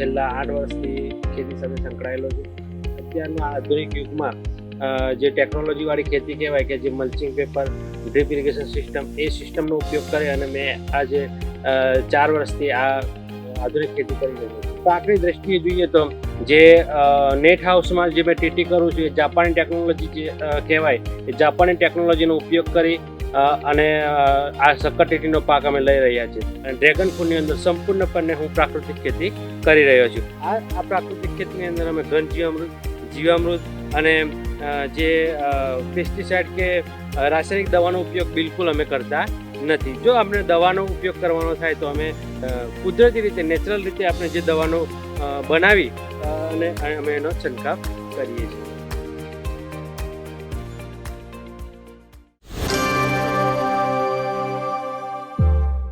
છેલ્લા આઠ વર્ષથી ખેતી સાથે સંકળાયેલો છું. અત્યારના આધુનિક યુગમાં જે ટેકનોલોજીવાળી ખેતી કહેવાય કે જે mulching paper drip irrigation system એ સિસ્ટમનો ઉપયોગ કરે અને મેં આજે ચાર વર્ષથી આ આધુનિક ખેતી કરી રહ્યો છું. પાકની દ્રષ્ટિએ જોઈએ તો જે નેટ હાઉસમાં જે મેં ટીટી કરું છું એ જાપાની ટેકનોલોજી જે કહેવાય એ જાપાની ટેકનોલોજીનો ઉપયોગ કરી અને આ સક્કરટેટીનો પાક અમે લઈ રહ્યા છીએ. અને ડ્રેગન ફ્રૂટની અંદર સંપૂર્ણપણે હું પ્રાકૃતિક ખેતી કરી રહ્યો છું. આ આ પ્રાકૃતિક ખેતીની અંદર અમે ઘન જીવામૃત જીવામૃત અને જે પેસ્ટિસાઇડ કે રાસાયણિક દવાનો ઉપયોગ બિલકુલ અમે કરતા નથી. જો આપણે દવાનો ઉપયોગ કરવાનો થાય તો અમે કુદરતી રીતે નેચરલ રીતે આપણે જે દવાનો બનાવી અને અમે એનો છંટકાવ કરીએ છીએ.